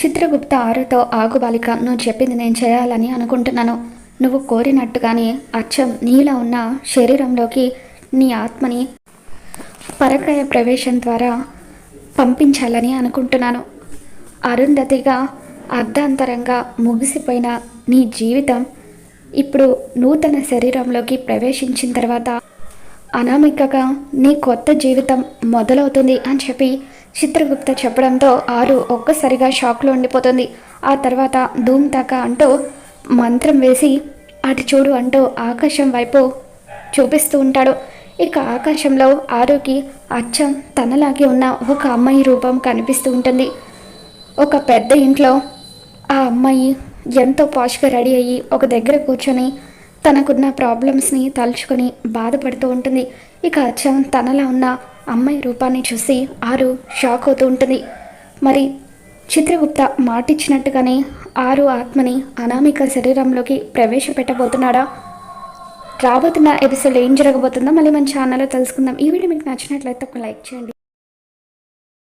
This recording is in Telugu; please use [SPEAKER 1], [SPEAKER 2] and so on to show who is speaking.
[SPEAKER 1] చిత్రగుప్త ఆరుతో ఆగుబాలిక నువ్వు చెప్పింది నేను చేయాలని అనుకుంటున్నాను. నువ్వు కోరినట్టుగానే అచ్చం నీలో ఉన్న శరీరంలోకి నీ ఆత్మని పరకాయ ప్రవేశం ద్వారా పంపించాలని అనుకుంటున్నాను. అరుంధతిగా అర్ధాంతరంగా ముగిసిపోయిన నీ జీవితం ఇప్పుడు నూతన శరీరంలోకి ప్రవేశించిన తర్వాత అనామికగా నీ కొత్త జీవితం మొదలవుతుంది అని చెప్పి చిత్రగుప్త చెప్పడంతో ఆరు ఒక్కసారిగా షాక్లో ఉండిపోతుంది. ఆ తర్వాత ధూమ్ తాక అంటూ మంత్రం వేసి అటు చూడు అంటూ ఆకాశం వైపు చూపిస్తూ ఉంటాడు. ఇక ఆకాశంలో ఆరుకి అచ్చం తనలాగే ఉన్న ఒక అమ్మాయి రూపం కనిపిస్తూ ఉంటుంది. ఒక పెద్ద ఇంట్లో ఆ అమ్మాయి ఎంతో పాష్గా రెడీ అయ్యి ఒక దగ్గర కూర్చొని తనకున్న ప్రాబ్లమ్స్ని తలుచుకొని బాధపడుతూ ఉంటుంది. ఇక అచ్చం తనలా ఉన్న అమ్మాయి రూపాన్ని చూసి ఆరు షాక్ అవుతూ ఉంటుంది. మరి చిత్రగుప్త మాటిచ్చినట్టుగానే ఆరు ఆత్మని అనామిక శరీరంలోకి ప్రవేశపెట్టబోతున్నాడా? రాబోతున్న ఎపిసోడ్ ఏం జరగబోతుందో మళ్ళీ మన ఛానల్లో తెలుసుకుందాం. ఈ వీడియో మీకు నచ్చినట్లయితే ఒక లైక్ చేయండి.